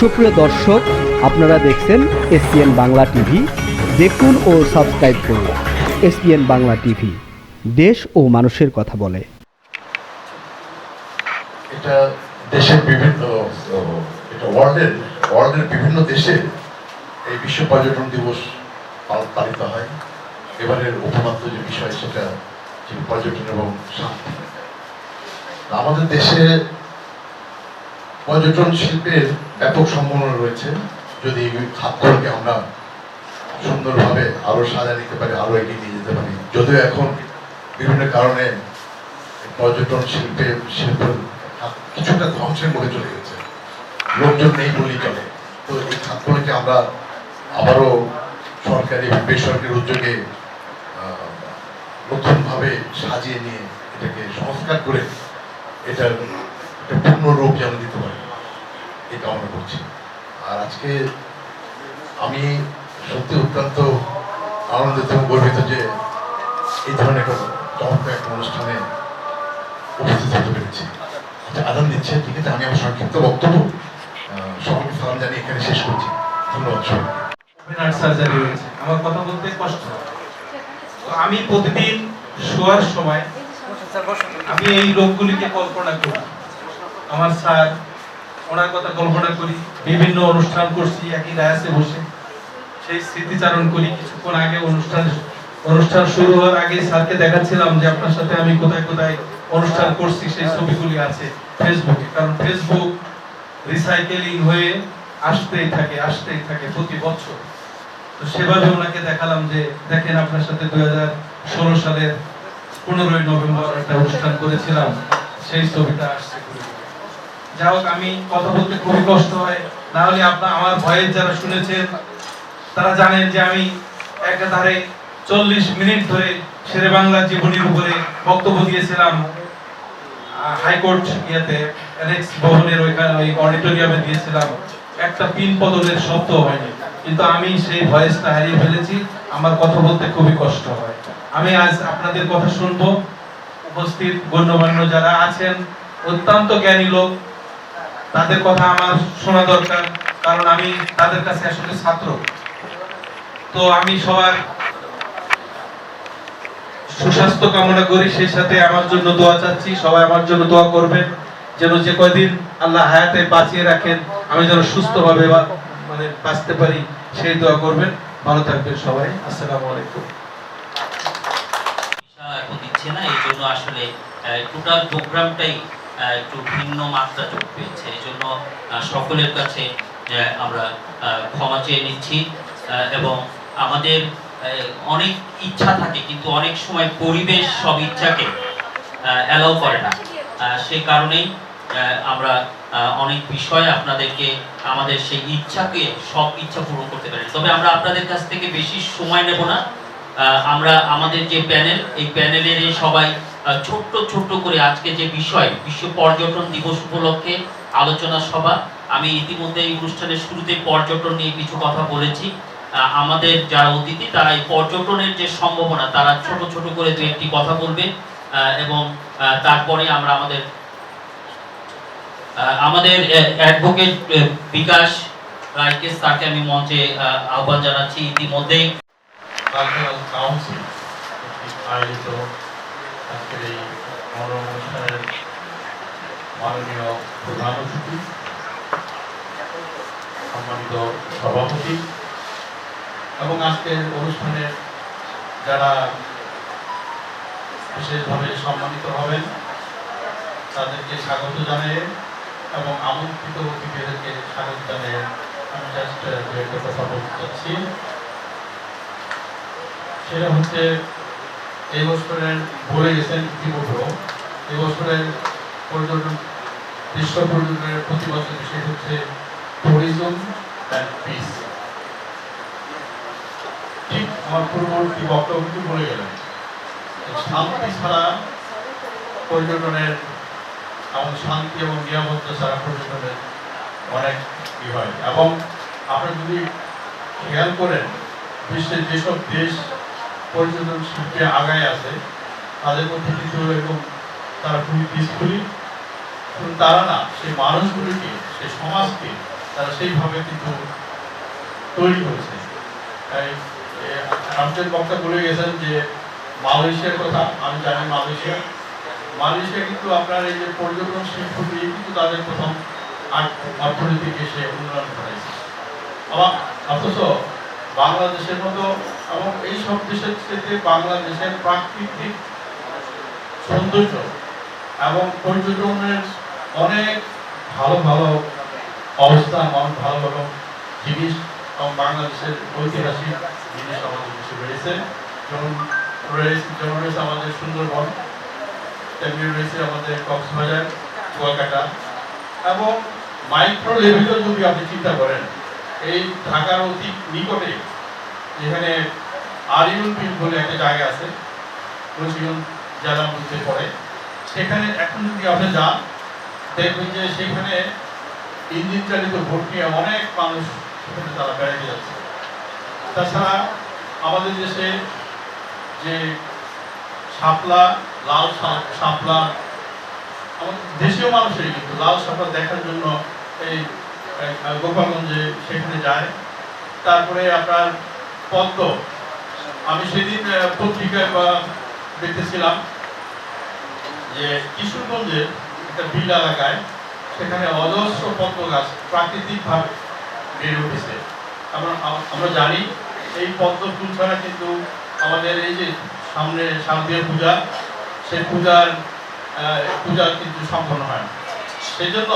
সুপ্রিয় দর্শক, আপনারা দেখছেন এসপিএন বাংলা টিভি। দেখুন ও সাবস্ক্রাইব করুন এসপিএন বাংলা টিভি। দেশ ও মানুষের কথা বলে। এটা দেশের বিভিন্ন এটা ওয়ার্ল্ডের ওয়ার্ল্ডের বিভিন্ন দেশে এই বিশ্ব পর্যটন দিবস পালিত হয়। এবারের উপমাত্র যে বিষয়, সেটা পর্যটন এবং শান্তি আমাদের দেশে পর্যটন শিল্পের ব্যাপক সম্ভাবনা রয়েছে। যদি খাতগুলোকে আমরা সুন্দরভাবে আরও সাজা নিতে পারি, আরও এগিয়ে নিয়ে যেতে পারি। যদিও এখন বিভিন্ন কারণে পর্যটন শিল্পে, শিল্প কিছুটা ধ্বংসের মুখে চলে গেছে। লোকজন নেই বলেই চলে। তো এই খাতগুলোকে আমরা আবারও সরকারি, বেসরকারি উদ্যোগে নতুনভাবে সাজিয়ে নিয়ে এটাকে সংস্কার করে এটার একটা পূর্ণ রূপ যেন দিতে পারি। এই কামনা করছি। আর আজকে আমি সত্যি অত্যন্ত আনন্দিত এবং গর্বিত যে এই ধরনের একটা চমৎকার একটা অনুষ্ঠানে উপস্থিত হতে পেরেছি। আচ্ছা আদান দিচ্ছে ঠিক আছে? আমি আমার সংক্ষিপ্ত বক্তব্য সকলকে সালাম জানিয়ে এখানে শেষ করছি। ধন্যবাদ সার্জারি হয়েছে আমার কথা বলতে কষ্ট তো আমি প্রতিদিন শোয়ার সময় আমি এই রোগগুলিকে কল্পনা করি। আমার স্যার ওনার কথা কল্পনা করি, বিভিন্ন অনুষ্ঠান করছি, একই ডায়াসে বসে। সেই স্মৃতিচারণ করি, কিছুক্ষণ আগে অনুষ্ঠান অনুষ্ঠান শুরু হওয়ার আগে স্যারকে দেখাচ্ছিলাম যে আপনার সাথে আমি কোথায় কোথায় অনুষ্ঠান করছি, সেই ছবিগুলি আছে ফেসবুকে কারণ ফেসবুক রিসাইকেলিং হয়ে আসতেই থাকে আসতেই থাকে প্রতি বছর। তো সেভাবে ওনাকে দেখালাম যে, দেখেন আপনার সাথে দুই হাজার ষোলো সালের পনেরোই নভেম্বর একটা অনুষ্ঠান করেছিলাম, সেই ছবিটা আসছে। যাই হোক, আমি কথা বলতে খুবই কষ্ট হয়। না হলে আপনার আমার ভয়েস যারা শুনেছেন, তারা জানেন যে আমি একাধারে চল্লিশ মিনিট ধরে শেরে বাংলা জীবনীর উপরে বক্তব্য দিয়েছিলাম। হাইকোর্ট ইয়েতে অ্যানেক্স ভবনের ওইখানে ওই অডিটোরিয়ামে দিয়েছিলাম। একটা পিন পদনের শব্দ হয়নি। কিন্তু আমি সেই ভয়েসটা হারিয়ে ফেলেছি। আমার কথা বলতে খুবই কষ্ট হয়। আমি আজ আপনাদের কথা শুনব। উপস্থিত গণ্যমান্য যারা আছেন, অত্যন্ত জ্ঞানী লোক তাদের কথা আমার শোনা দরকার, কারণ আমি তাদের কাছে আসলে ছাত্র। তো আমি সবার সুস্বাস্থ্য কামনা করি, সেই সাথে আমার জন্য দোয়া চাচ্ছি, সবাই আমার জন্য দোয়া করবেন, যেন যে কয়দিন আল্লাহ হায়াতে বাঁচিয়ে রাখেন, আমি যেন সুস্থভাবে মানে বাঁচতে পারি, সেই দোয়া করবেন। ভালো থাকবেন সবাই, আসসালামু আলাইকুম। এখন দিচ্ছে না, এই জন্য আসলে টোটাল প্রোগ্রামটাই একটু ভিন্ন মাত্রা যোগ পেয়েছে। এই জন্য সকলের কাছে আমরা ক্ষমা চেয়ে নিচ্ছি। এবং আমাদের অনেক ইচ্ছা থাকে, কিন্তু অনেক সময় পরিবেশ সব ইচ্ছাকে অ্যালাউ করে না। সেই কারণেই আমরা অনেক বিষয় আপনাদেরকে, আমাদের সেই ইচ্ছাকে, সব ইচ্ছা পূরণ করতে পারি। তবে আমরা আপনাদের কাছ থেকে বেশি সময় নেব না। আমরা, আমাদের যে প্যানেল এই প্যানেলের সবাই ছোট্ট ছোট্ট করে আজকে যে বিষয়, বিশ্ব পর্যটন দিবস উপলক্ষে আলোচনা সভা, আমি ইতিমধ্যে এই অনুষ্ঠানের শুরুতে পর্যটন নিয়ে কিছু কথা বলেছি। আমাদের যারা অতিথি, তারা এই পর্যটনের যে সম্ভাবনা, তারা ছোট ছোট করে দু একটি কথা বলবে এবং তারপরে আমরা আমাদের আমাদের অ্যাডভোকেট বিকাশ রায়কে তাকে আমি মঞ্চে আহ্বান জানাচ্ছি ইতিমধ্যেই। কালচারাল কাউন্সিল আয়োজিত মনোরম অনুষ্ঠানের মাননীয় প্রধান অতিথি সম্মানিত সভাপতি এবং আজকের অনুষ্ঠানের যারা বিশেষভাবে সম্মানিত হবেন, তাদেরকে স্বাগত জানিয়ে এবং আমন্ত্রিত অতিথিদেরকে স্বাগত জানিয়ে আমি জাস্ট কথা বলতে চাচ্ছি। সেটা হচ্ছে এই বছরের বলে গেছেন ইতিমধ্যে এই বছরের পর্যটন, বিশ্ব পর্যটনের প্রতি বছর বিষয় হচ্ছে ট্যুরিজম অ্যান্ড পিস ঠিক আমার পূর্ববর্তী বলে গেলেন শান্তি ছাড়া পর্যটনের এবং শান্তি এবং নিরাপত্তা ছাড়া পর্যটনের অনেক ই হয় এবং আপনি যদি খেয়াল করেন, বিশ্বের যেসব দেশ পর্যটন শিল্পে আগায় আছে। তাদের মধ্যে কিন্তু এরকম তারা খুবই পিসফুলি তারা না, সেই মানুষগুলিকে, সেই সমাজকে তারা সেইভাবে কিন্তু তৈরি এই আমাদের বক্তা বলে গেছেন যে, মালয়েশিয়ার কথা, আমি জানি মালয়েশিয়া। মালয়েশিয়া কিন্তু আপনার এই যে পর্যটন শিল্প দিয়ে কিন্তু তাদের প্রথম অর্থনীতিকে সে উন্নয়ন করেছে। আবার অথচ বাংলাদেশের মতো এবং এই সব দেশের থেকে বাংলাদেশের প্রাকৃতিক সৌন্দর্য এবং পর্যটনের অনেক ভালো ভালো অবস্থান, অনেক ভালো ভালো জিনিস এবং বাংলাদেশের ঐতিহাসিক জিনিস আমাদের দেশে রয়েছে। যেমন রয়েছে যেমন রয়েছে আমাদের সুন্দরবন, তেমনি রয়েছে আমাদের কক্সবাজার, কুয়াকাটা এবং মাইক্রো লেভেলেও যদি আপনি চিন্তা করেন, এই ঢাকার অতি নিকটে যেখানে আরিউল বিল বলে একটা জায়গা আছে মুন্সিগঞ্জ জেলার মধ্যে পড়ে। সেখানে এখন যদি আপনি যান দেখবেন যে সেখানে ইঞ্জিন চালিত ভোট নিয়ে অনেক মানুষ সেখানে তারা বেড়াতে যাচ্ছে। তাছাড়া আমাদের দেশে যে শাপলা লাল শাপলা আমাদের দেশীয় মানুষেরই কিন্তু লাল শাপলা দেখার জন্য এই, গোপালগঞ্জে সেখানে যায়। তারপরে আপনার পদ্ম। আমি সেদিন পত্রিকায় বা দেখতেছিলাম যে কিশোরগঞ্জের একটা বিল এলাকায় সেখানে অজস্র পদ্ম গাছ প্রাকৃতিকভাবে বেড়ে উঠেছে। আমরা আমরা জানি এই পদ্ম ফুল ছাড়া কিন্তু আমাদের এই যে সামনে শারদীয় পূজা, সেই পূজার পূজা কিন্তু সম্পন্ন হয় না। সেই জন্য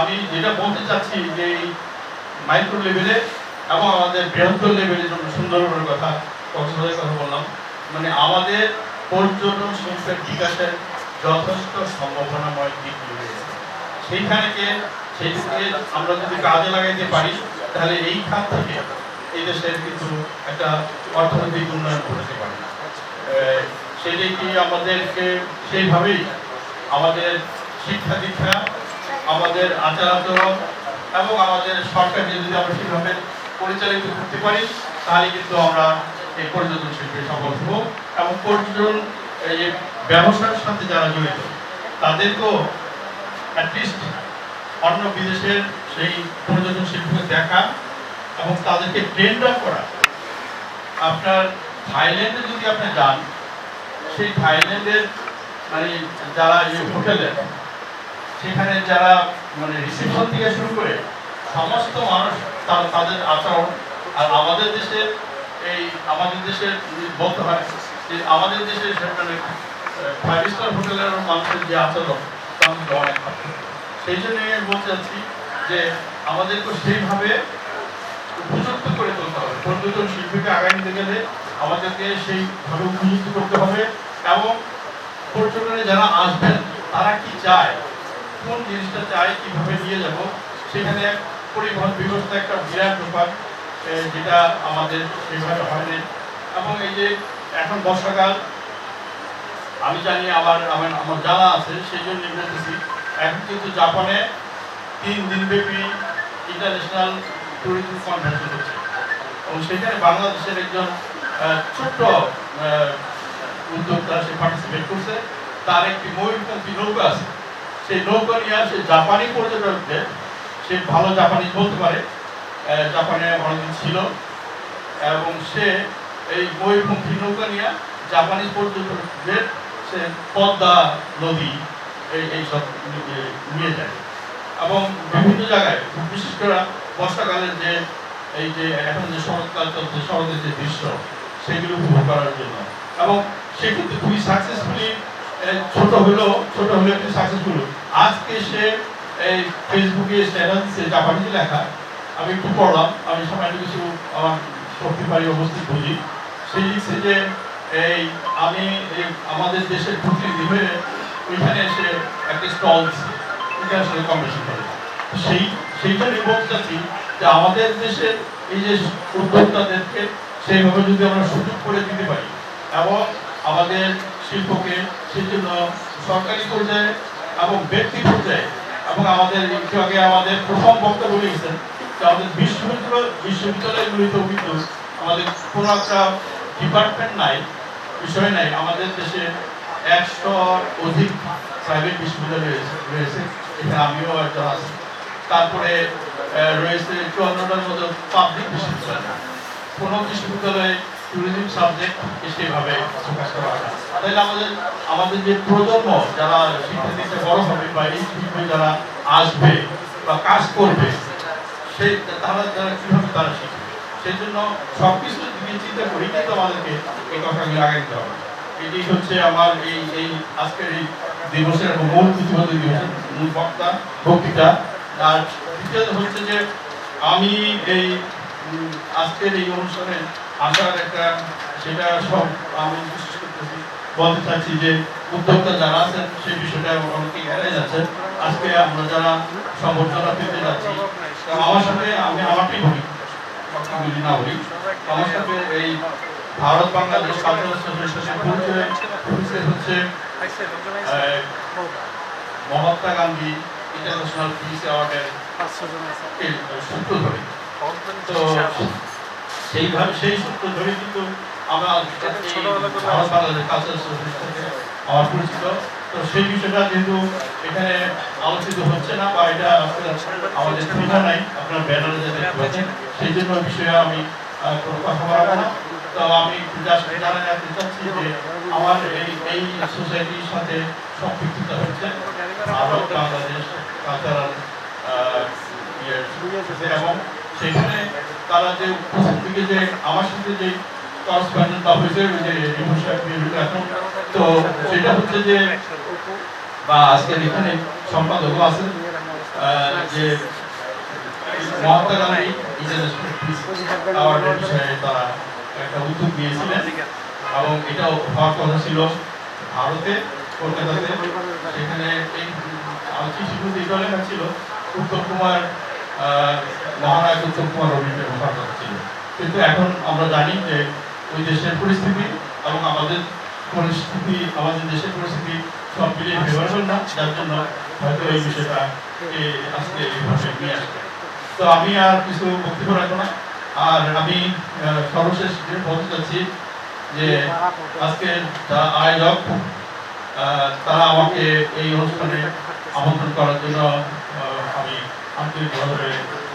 আমি যেটা বলতে চাচ্ছি যে এই মাইক্রো লেভেলে এবং আমাদের বৃহত্তর লেভেলে যেমন সুন্দরবনের কথা কক্সবাজারের কথা বললাম। মানে আমাদের পর্যটন শিল্পের বিকাশের যথেষ্ট সম্ভাবনাময় দিক রয়েছে। সেইখানেকে সেইদিকে আমরা যদি কাজে লাগাইতে পারি, তাহলে এই খাত থেকে এই দেশের কিন্তু একটা অর্থনৈতিক উন্নয়ন করতে পারি। সেটাই কি আমাদেরকে সেইভাবেই আমাদের শিক্ষা দীক্ষা, আমাদের আচার আচরণ এবং আমাদের সরকারকে যদি আমরা সেভাবে পরিচালিত করতে পারি, তাহলে কিন্তু আমরা এই পর্যটন শিল্পে সফল হব এবং পর্যটন, এই ব্যবসার সাথে যারা জড়িত, তাদেরকেও অ্যাটলিস্ট অন্য বিদেশের সেই পর্যটন শিল্পকে দেখা এবং তাদেরকে ট্রেন্ড আপ করা। আপনার থাইল্যান্ডে যদি আপনি যান, সেই থাইল্যান্ডের মানে যারা এই হোটেলের সেখানে যারা মানে রিসেপশন থেকে শুরু করে সমস্ত মানুষ তাদের আচরণ। আর আমাদের দেশের এই আমাদের যদি বলতে হয়, যে আমাদের দেশে মানে ফাইভ স্টার হোটেলের মানুষের যে আচরণ, তা কিন্তু অনেক সেই জন্য আমি বলতে চাচ্ছি যে আমাদেরকে সেইভাবে উপযুক্ত করে তুলতে হবে। পর্যটন শিল্পীকে আগামী নিতে গেলে আমাদেরকে সেইভাবে উপযুক্ত করতে হবে এবং পর্যটনে যারা আসবেন, তারা কি চায়, কোন জিনিসটা চায়, কীভাবে নিয়ে যাব, সেখানে পরিবহন ব্যবস্থা একটা বিরাট ব্যাপার যেটা আমাদের সেইভাবে হয়নি এবং এই যে এখন বর্ষাকাল, আমি জানি আবার আমার আমার জানা আছে, সেই জন্য বলতেছি, এখন কিন্তু জাপানে তিন দিনব্যাপী ইন্টারন্যাশনাল ট্যুরিজম কনভেনশন হচ্ছে। এবং সেখানে বাংলাদেশের একজন ছোট্ট উদ্যোক্তা সে পার্টিসিপেট করছে। তার একটি ময়ূরপঙ্খী নৌকা আছে। সেই নৌকা নিয়ে সে জাপানি পর্যটকদের সে ভালো জাপানি বলতে পারে জাপানে অনেকদিন ছিল। এবং সে এই ময়ূরপঙ্খী নৌকা নিয়ে জাপানি পর্যটকদের সে পদ্মা, নদী, এই এইসব নিয়ে- যায়। এবং বিভিন্ন জায়গায়, বিশেষ করে বর্ষাকালের যে এই যে এখন যে শরৎকাল চলছে, শরতের যে দৃশ্য, সেগুলো উপভোগ করার জন্য। এবং সে কিন্তু খুবই সাকসেসফুলি ছোট হলেও ছোট হলেও কিন্তু সাকসেসফুল আজকে সে এই ফেসবুকে লেখা, আমি একটু পড়লাম, আমি সামান্য কিছু আমার শক্তি বুঝি। সে লিখছে যে, এই আমি আমাদের দেশের প্রতিনিধি হয়ে ওইখানে এসে একটা স্টল সাথে কম্পিটিশন করে সেই, সেইটা যে আমাদের দেশের এই যে উদ্যোক্তাদেরকে সেইভাবে যদি আমরা সুযোগ করে দিতে পারি, এবং আমাদের শিল্পকে সেই জন্য সরকারি পর্যায়ে এবং ব্যক্তি পর্যায়ে এবং আমাদের আগে আমাদের প্রথম বক্তব্য লিখেছেন যে আমাদের বিশ্ববিদ্যালয় বিশ্ববিদ্যালয়গুলিতেও কিন্তু আমাদের কোনো একটা ডিপার্টমেন্ট নাই, বিষয় নাই। আমাদের দেশে একশো অধিক প্রাইভেট বিশ্ববিদ্যালয় রয়েছে এখানে আমিও একজন আছি। তারপরে রয়েছে চুয়ান্নটার মতো পাবলিক বিশ্ববিদ্যালয়। কোনো বিশ্ববিদ্যালয়ে ট্যুরিজম সাবজেক্ট সেভাবে প্রকাশ করা হয়। তাহলে আমাদের আমাদের যে প্রজন্ম, যারা শিক্ষা দিতে বড় হবে বা এই শিল্পে যারা আসবে বা কাজ করবে সেই তারা তারা কীভাবে তারা শিখবে? সেই জন্য সব কিছুর দিকে চিন্তা করি কিন্তু আমাদেরকে এই কথাগুলো আগে দিতে হবে। এটি হচ্ছে আমার এই এই আজকের এই দিবসের এবং মূল প্রতিবাদ দিবসের মূল বক্তা, বক্তৃতা। আর দ্বিতীয়ত হচ্ছে যে আমি এই আজকের এই অনুষ্ঠানে আসার একটা, সেটা সব আমি বলতে চাচ্ছি যে উদ্যোক্তা যারা আছেন, সেই বিষয়টা অনেকে এড়াই যাচ্ছেন। আজকে আমরা যারা সম্বর্ধনা পেতে যাচ্ছি, আমার সাথে আমি আমারটাই বলি না বলি, আমার সাথে এই ভারত বাংলাদেশ কালচারাল পরিচয় হচ্ছে মহাত্মা গান্ধী ইন্টারন্যাশনাল পিস অ্যাওয়ার্ডের সূত্র ধরে তো সেইভাবে সেই সূত্র ধরে কিন্তু আমরা পরিচিত। তো সেই বিষয়টা যেহেতু এখানে আলোচিত হচ্ছে না বা এটা আমাদের সুবিধা নাই আপনার ব্যানারে দেখতে পাচ্ছেন সেই জন্য বিষয়ে আমি কোনো কথা বলব না। তো আমি জাস্ট জানাতে চাচ্ছি যে আমার এই এই সোসাইটির সাথে সম্পৃক্ততা হচ্ছে ভারত বাংলাদেশ কালচারাল এবং সেখানে তারা যে উপস্থিত থেকে যে আমার সাথে যে করসপন্ডেন্ট ওই যে এখন তো সেটা হচ্ছে যে, বা আজকের এখানে সম্পাদকও আছেন যে মহাত্মা গান্ধী অ্যাওয়ার্ডের বিষয়ে তারা একটা উদ্যোগ নিয়েছিলেন। এবং এটাও হওয়ার কথা ছিল ভারতে, কলকাতাতে। সেখানে এই আলোচনা শিশুদের এই ছিল, উত্তম কুমার মহানায়ক উত্তম কুমার রবীন্দ্রের হওয়ার কথা ছিল কিন্তু এখন আমরা জানি যে ওই দেশের পরিস্থিতি এবং আমাদের পরিস্থিতি, আমাদের দেশের পরিস্থিতি সব মিলিয়ে ফেভারেবল না, যার জন্য হয়তো এই বিষয়টা আজকে এইভাবে নিয়ে আসবে। তো আমি আর কিছু বক্তব্য রাখব না। আর আমি সর্বশেষ বলতে চাচ্ছি যে আজকে যারা আয়োজক তারা আমাকে এই অনুষ্ঠানে আমন্ত্রণ করার জন্য আন্তরিকভাবে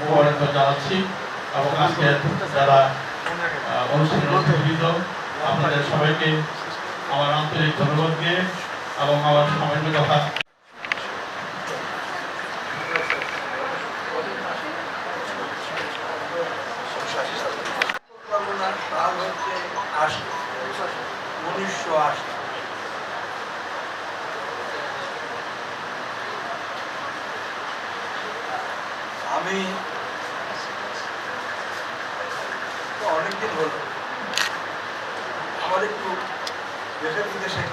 মোবারকবাদ জানাচ্ছি এবং আজকে যারা অনুষ্ঠানে অতিথিবৃন্দ আপনাদের সবাইকে আমার আন্তরিক ধন্যবাদ দিয়ে এবং আমার সামান্য কথা করোনার সাল হচ্ছে আশি উনিশশো আশি আমি তো অনেকদিন হলো আমার একটু দেশে বিদেশে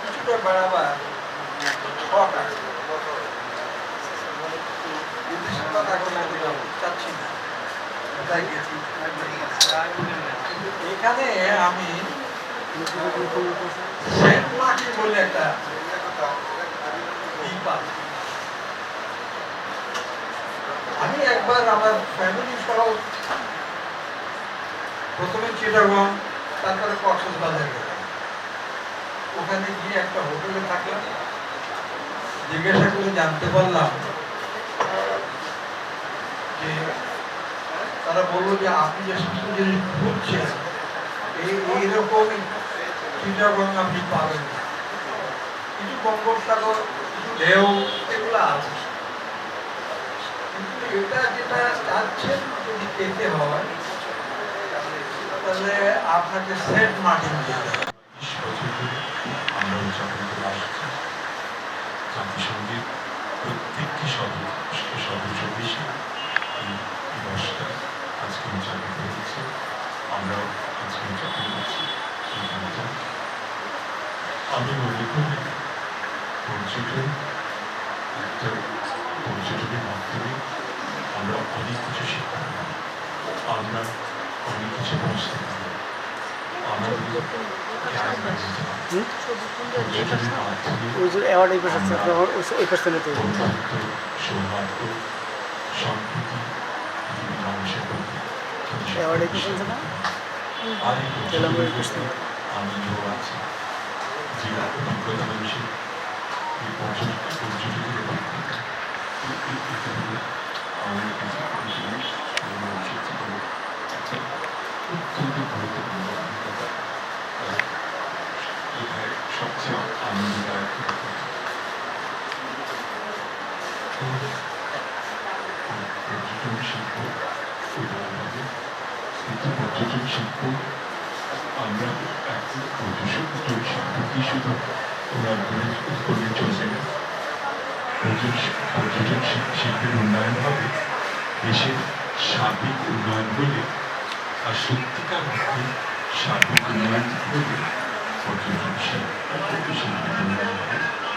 কিছুটা বেড়াবার শখ আছে বিদেশের কথা এখন আমি চাচ্ছি না কোথায় গেছি এখানে আমি বলে একবার আমার ফ্যামিলি সহ প্রথমে চিটাগং, তারপরে কক্সবাজার গেলাম। ওখানে গিয়ে একটা হোটেলে থাকলাম। জিজ্ঞাসা করে জানতে পারলাম যে তারা বলল যে আপনি যে সমস্ত জিনিস ঘুরছেন এই এইরকম চিটাগং আপনি পাবেন। কিছু বঙ্গোপসাগর কিছু ঢেউ, এগুলো আছে। কিন্তু এটা যেটা চাচ্ছেন যদি পেতে হয়, তাহলে আপনাকে সেন্ট মার্টিন যেতে আমরা জাতিসংঘের প্রত্যেকটি সদস্য সদস্য ওই অ্যাওয়ার্ড এই পাশে আছে এই পাশে অ্যাওয়ার্ড এই পাশে আছে না? তেলাঙ্গুর এই পাশে। Thank you. সবচেয়ে আনন্দদায়ক। পর্যটন শিল্প উদাহরণভাবে পর্যটন শিল্প আমরা পর্যটন না পর্যটন শিল্পের উন্নয়ন হবে দেশের সার্বিক উন্নয়ন হলে আর সত্যিকার সার্বিক উন্নয়ন হলে Thank you.